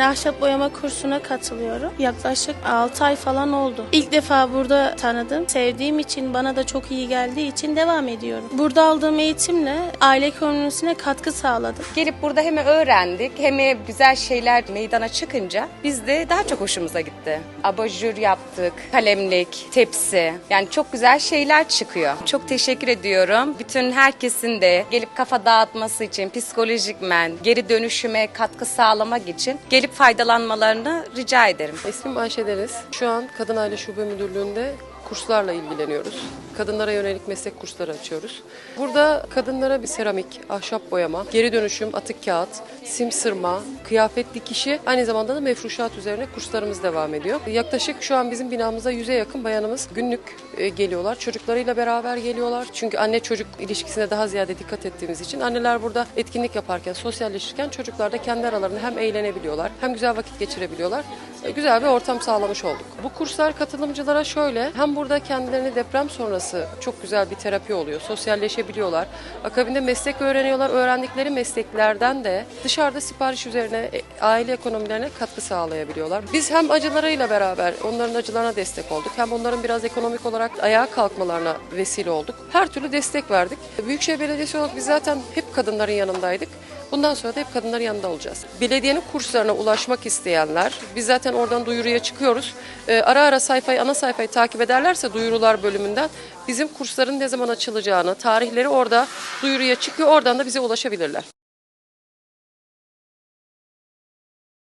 ahşap boyama kursuna katılıyorum. Yaklaşık 6 ay falan oldu. İlk defa burada tanıdım. Sevdiğim için, bana da çok iyi geldiği için devam ediyorum. Burada aldığım eğitimle aile ekonomisine katkı sağladım. Gelip burada hem öğrendik hem güzel şeyler meydana çıkınca biz de daha çok hoşumuza gitti. Abajur yaptık, kalemlik, tepsi. Yani çok güzel şeyler çıkıyor. Çok teşekkür ediyorum. Bütün herkesin de gelip kafa dağıtması için, psikolojikmen, geri dönüşüme katkı sağlamak için gelip faydalanmalarını rica ederim. İsmim Ayşe Deniz. Şu an Kadın Aile Şube Müdürlüğü'nde kurslarla ilgileniyoruz. Kadınlara yönelik meslek kursları açıyoruz. Burada kadınlara bir seramik, ahşap boyama, geri dönüşüm, atık kağıt, sim sırma, kıyafet dikişi, aynı zamanda da mefruşat üzerine kurslarımız devam ediyor. Yaklaşık şu an bizim binamıza yüze yakın bayanımız günlük e, geliyorlar. Çocuklarıyla beraber geliyorlar. Çünkü anne çocuk ilişkisine daha ziyade dikkat ettiğimiz için anneler burada etkinlik yaparken, sosyalleşirken çocuklar da kendi aralarında hem eğlenebiliyorlar hem güzel vakit geçirebiliyorlar. E, Güzel bir ortam sağlamış olduk. Bu kurslar katılımcılara şöyle hem burada kendilerini deprem sonrası çok güzel bir terapi oluyor. Sosyalleşebiliyorlar. Akabinde meslek öğreniyorlar. Öğrendikleri mesleklerden de dışarıda sipariş üzerine e, aile ekonomilerine katkı sağlayabiliyorlar. Biz hem acılarıyla beraber onların acılarına destek olduk. Hem onların biraz ekonomik olarak ayağa kalkmalarına vesile olduk. Her türlü destek verdik. Büyükşehir Belediyesi olarak biz zaten hep kadınların yanındaydık. Bundan sonra da hep kadınların yanında olacağız. Belediyenin kurslarına ulaşmak isteyenler, biz zaten oradan duyuruya çıkıyoruz. Ee, ara ara sayfayı, ana sayfayı takip ederlerse duyurular bölümünden bizim kursların ne zaman açılacağını, tarihleri orada duyuruya çıkıyor. Oradan da bize ulaşabilirler.